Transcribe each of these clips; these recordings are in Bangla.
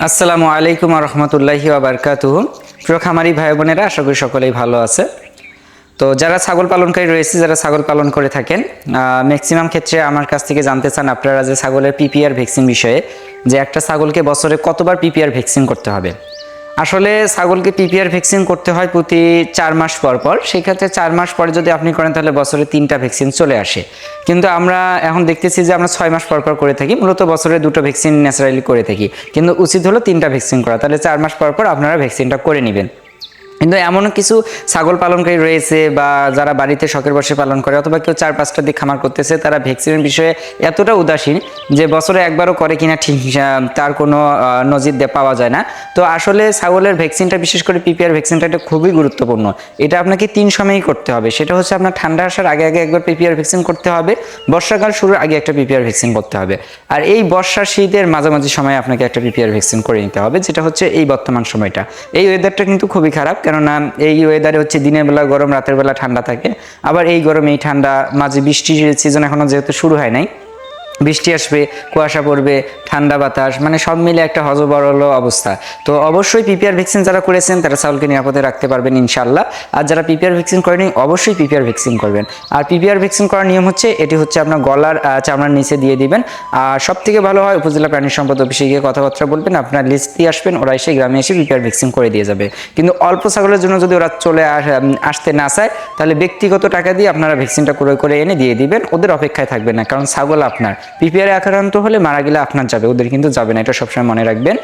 আসসালামু আলাইকুম রহমতুল্লাহি আবরকাতুহ প্রিয় খামারি ভাই বোনেরা, আশা করি সকলেই ভালো আছে। তো যারা ছাগল পালনকারী রয়েছে, যারা ছাগল পালন করে থাকেন ম্যাক্সিমাম ক্ষেত্রে আমার কাছ থেকে জানতে চান আপনারা যে ছাগলের পিপিআর ভ্যাকসিন বিষয়ে, যে একটা ছাগলকে বছরে কতবার পিপিআর ভ্যাকসিন করতে হবে। আসলে ছাগলকে পিপিআর ভ্যাকসিন করতে হয় প্রতি চার মাস পর পর। সেক্ষেত্রে চার মাস পরে যদি আপনি করেন, তাহলে বছরে তিনটা ভ্যাকসিন চলে আসে। কিন্তু আমরা এখন দেখতেছি যে আমরা ছয় মাস পর পর করে থাকি, মূলত বছরে দুটো ভ্যাকসিন ন্যাচারালি করে থাকি। কিন্তু উচিত হলো তিনটা ভ্যাকসিন করা। তাহলে চার মাস পর পর আপনারা ভ্যাকসিনটা করে নেবেন। কিন্তু এমন কিছু ছাগল পালনকারী রয়েছে বা যারা বাড়িতে শখের বসে পালন করে অথবা কেউ চার পাঁচটা দিক খামার করতেছে, তারা ভ্যাকসিনের বিষয়ে এতটা উদাসীন যে বছরে একবারও করে কিনা ঠিক তার কোনো নজির দে- পাওয়া যায় না। তো আসলে ছাগলের ভ্যাকসিনটা, বিশেষ করে পিপিআর ভ্যাকসিনটা, এটা খুবই গুরুত্বপূর্ণ। এটা আপনাকে তিন সময়েই করতে হবে। সেটা হচ্ছে আপনার ঠান্ডা আসার আগে আগে একবার পিপিআর ভ্যাকসিন করতে হবে। বর্ষাকাল শুরুর আগে একটা পিপিআর ভ্যাকসিন করতে হবে। আর এই বর্ষা শীতের মাঝামাঝি সময়ে আপনাকে একটা পিপিআর ভ্যাকসিন করে নিতে হবে, যেটা হচ্ছে এই বর্তমান সময়টা। এই ওয়েদারটা কিন্তু খুবই খারাপ কেননা এই ওয়েদারে হচ্ছে দিনের বেলা গরম, রাতের বেলা ঠান্ডা থাকে। আবার এই গরম এই ঠান্ডা, মাঝে বৃষ্টির সিজন এখনও যেহেতু শুরু হয় নাই বৃষ্টি আসবে, কুয়াশা পড়বে, ঠান্ডা বাতাস মানে সব মিলে একটা হজবরল অবস্থা। তো অবশ্যই পিপিআর ভ্যাকসিন যারা করেছেন, তারা ছাগলকে নিরাপদে রাখতে পারবেন ইনশাল্লাহ আর যারা পিপিআর ভ্যাকসিন করেনি, অবশ্যই পিপিআর ভ্যাকসিন করবেন। আর পিপিআর ভ্যাকসিন করার নিয়ম হচ্ছে, এটি হচ্ছে আপনার গলার চামড়ার নিচে দিয়ে দিবেন। আর সব থেকে ভালো হয়, উপজেলা প্রাণী সম্পদ অফিসে গিয়ে কথাবার্তা বলবেন, আপনার লিস্ট দিয়ে আসবেন ওরা এসে গ্রামে এসে পিপিআর ভ্যাকসিন করে দিয়ে যাবে। কিন্তু অল্প ছাগলের জন্য যদি ওরা চলে আস- আসতে না চায়, তাহলে ব্যক্তিগত টাকা দিয়ে আপনারা ভ্যাকসিনটা ক্রয় করে এনে দিয়ে দিবেন, ওদের অপেক্ষায় থাকবে না, কারণ ছাগল আপনার। পিপিআর আক্রান্ত হলে মারা গেলে আপনার যাবে, ওদের কিন্তু যাবে না, এটা সবসময় মনে রাখবেন।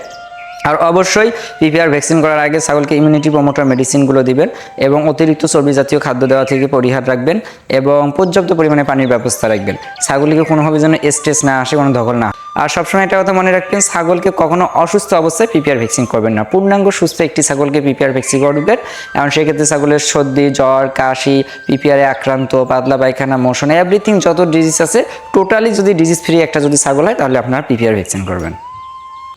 আর অবশ্যই পিপিআর ভ্যাকসিন করার আগে ছাগলকে ইমিউনিটি প্রমোটার মেডিসিনগুলো দিবেন এবং অতিরিক্ত চর্বি জাতীয় খাদ্য দেওয়া থেকে পরিহার রাখবেন এবং পর্যাপ্ত পরিমাণে পানির ব্যবস্থা রাখবেন। ছাগলকে কোনোভাবে যেন স্ট্রেস না আসে, কোনো ধকল না আর সবসময় একটা কথা মনে রাখবেন, ছাগলকে কখনো অসুস্থ অবস্থায় পিপিআর ভ্যাকসিন করবেন না। পূর্ণাঙ্গ সুস্থ একটি ছাগলকে পিপিআর ভ্যাকসিন করবেন এবং সেক্ষেত্রে ছাগলের সর্দি, জ্বর, কাশি পিপিআরে আক্রান্ত, পাতলা পায়খানা, মোশন এভরিথিং যত ডিজিজ আছে টোটালি যদি ডিজিজ ফ্রি একটা যদি ছাগল হয়, তাহলে আপনারা পিপিআর ভ্যাকসিন করবেন।